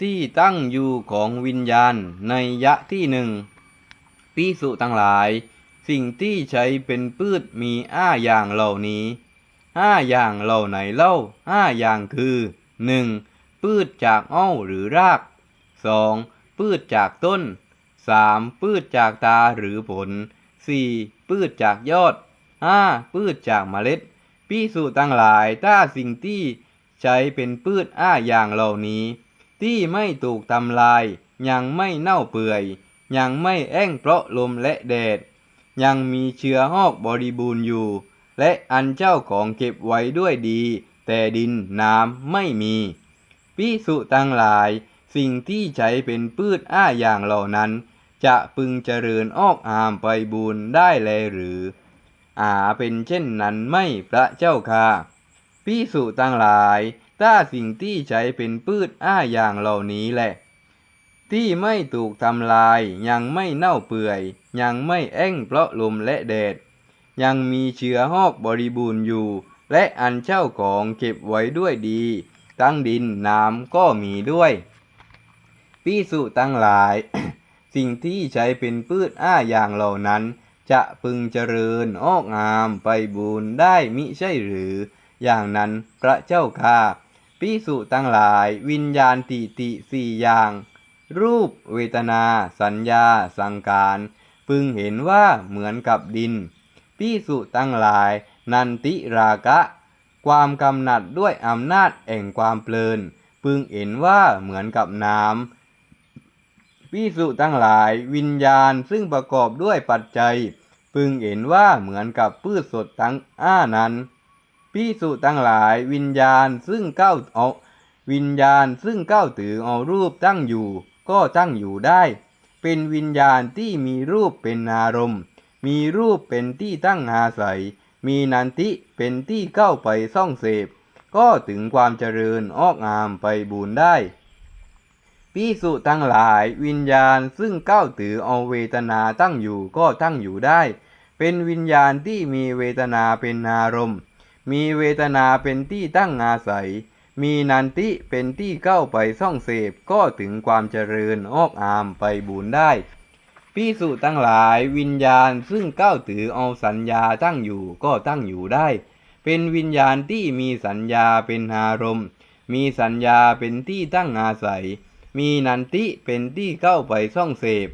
ที่ตั้งอยู่ของวิญญาณในยะที่หนึ่งพิสุทั้งหลาย สิ่งที่ใช้เป็นพืชมีห้าอย่างเหล่านี้ห้าอย่างเหล่าไหนเล่าห้าอย่างคือหนึ่งพืชจากอ้อหรือรากสองพืชจากต้นสามพืชจากตาหรือผลสี่พืชจากยอดห้าพืชจากเมล็ดพิสุทั้งหลายถ้าสิ่งที่ใช้เป็นพืชห้าอย่างเหล่านี้ ที่ไม่ถูกทำลาย ยังไม่เน่าเปื่อย ยังไม่แห้งเพราะลมและแดด ยังมีเชื้อหอกบริบูรณ์อยู่ และอันเจ้าของเก็บไว้ด้วยดี แต่ดินน้ำไม่มีพิสุตังหลาย สิ่งที่ใช้เป็นพืชอ้าอย่างเหล่านั้น จะพึงเจริญออกอามไปบูรณ์ได้แลหรือ อาเป็นเช่นนั้นไม่พระเจ้าค่ะพิสุตังหลาย ถ้าสิ่งที่ใช้เป็นพืชอ้าอย่างเหล่านี้แหละ ที่ไม่ถูกทำลายยังไม่เน่าเปื่อย ยังไม่แห้งเพราะลมและแดด ยังมีเชื้อหอกบริบูรณ์อยู่ และอันเจ้าของเก็บไว้ด้วยดีทั้งดินน้ำก็มีด้วยพิสุตั้งหลาย สิ่งที่ใช้เป็นพืชอ้าอย่างเหล่านั้น จะพึงเจริญออกงามไปบูรณ์ได้มิใช่หรือ อย่างนั้นพระเจ้าค่ะ พิสุตั้งหลาย วิญญาณติติสี่อย่าง รูปเวทนา สัญญา สังการ พึงเห็นว่าเหมือนกับดินพิสุตั้งหลาย นันติราคะความกำหนัดด้วยอำนาจแห่งความเพลิน พึงเห็นว่าเหมือนกับน้ำพิสุตั้งหลาย วิญญาณซึ่งประกอบด้วยปัจจัย พึงเห็นว่าเหมือนกับพืชสดทั้งอ้านั้น พิสุตั้งหลายวิญญาณซึ่งก้าวเอาวิญญาณซึ่งก้าวถือเอารูปตั้งอยู่ ก็ตั้งอยู่ได้ เป็นวิญญาณที่มีรูปเป็นอารมณ์ มีรูปเป็นที่ตั้งอาศัย มีนันติเป็นที่เข้าไปซ่องเสพ ก็ถึงความเจริญออกงามไปบูรณ์ได้พิสุทั้งหลายวิญญาณซึ่งก้าวถือเอาเวทนาตั้งอยู่ก็ตั้งอยู่ได้ เป็นวิญญาณที่มีเวทนาเป็นอารมณ์ มีเวทนาเป็นที่ตั้งอาศัย มีนันติเป็นที่เข้าไปซ่องเสพก็ถึงความเจริญออกอามไปบูรณ์ได้พิสุตั้งหลายวิญญาณซึ่งก้าวถือเอาสัญญาตั้งอยู่ก็ตั้งอยู่ได้ เป็นวิญญาณที่มีสัญญาเป็นอารมณ์ มีสัญญาเป็นที่ตั้งอาศัย มีนันติเป็นที่เข้าไปซ่องเสพ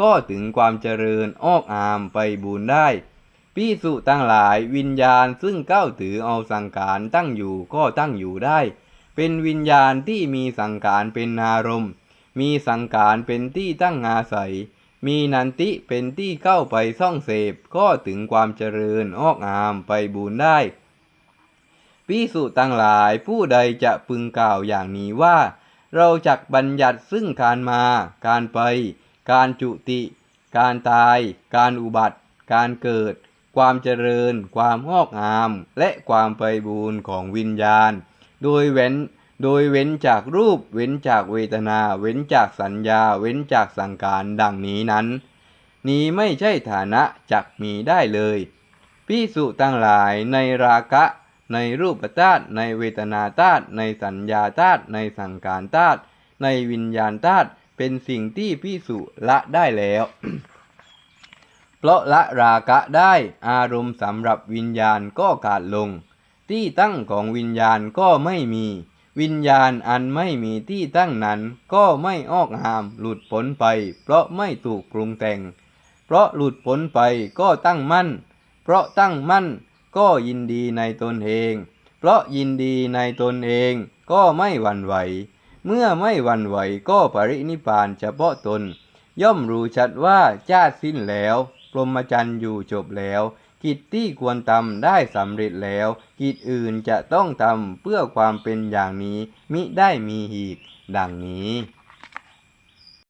ก็ถึงความเจริญออกอามไปบูรณ์ได้ พิสุตั้งหลายวิญญาณซึ่งก้าวถือเอาสังขารตั้งอยู่ก็ตั้งอยู่ได้ เป็นวิญญาณที่มีสังขารเป็นอารมณ์ มีสังขารเป็นที่ตั้งอาศัย มีนันติเป็นที่เข้าไปซ่องเสพก็ถึงความเจริญออกอามไปบูรณ์ได้พิสุตั้งหลายผู้ใดจะพึงกล่าวอย่างนี้ว่า เราจักบัญญัติซึ่งการมา การไป การจุติ การตาย การอุบัติ การเกิด ความเจริญ ความงอกงาม และความไปบูรณ์ของวิญญาณ โดยเว้น โดยเว้นจากรูป เว้นจากเวทนา เว้นจากสัญญา เว้นจากสังการดังนี้นั้น นี้ไม่ใช่ฐานะจักมีได้เลยพิสุตั้งหลายในราคะในรูปธาตุในเวทนาธาตุในสัญญาธาตุในสังการธาตุในวิญญาณธาตุเป็นสิ่งที่พิสุละได้แล้ว เพราะละราคะได้อารมณ์สำหรับวิญญาณก็ขาดลง ที่ตั้งของวิญญาณก็ไม่มี วิญญาณอันไม่มีที่ตั้งนั้น ก็ไม่ออกหามหลุดพ้นไป เพราะไม่ถูกปรุงแต่ง เพราะหลุดพ้นไปก็ตั้งมั่น เพราะตั้งมั่นก็ยินดีในตนเอง เพราะยินดีในตนเองก็ไม่หวั่นไหว เมื่อไม่หวั่นไหวก็ปรินิพพานเฉพาะตน ย่อมรู้ชัดว่าชาติสิ้นแล้ว พรหมจรรย์อยู่จบแล้ว กิจที่ควรทำได้สำเร็จแล้ว กิจอื่นจะต้องทำเพื่อความเป็นอย่างนี้มิได้มีอีกดังนี้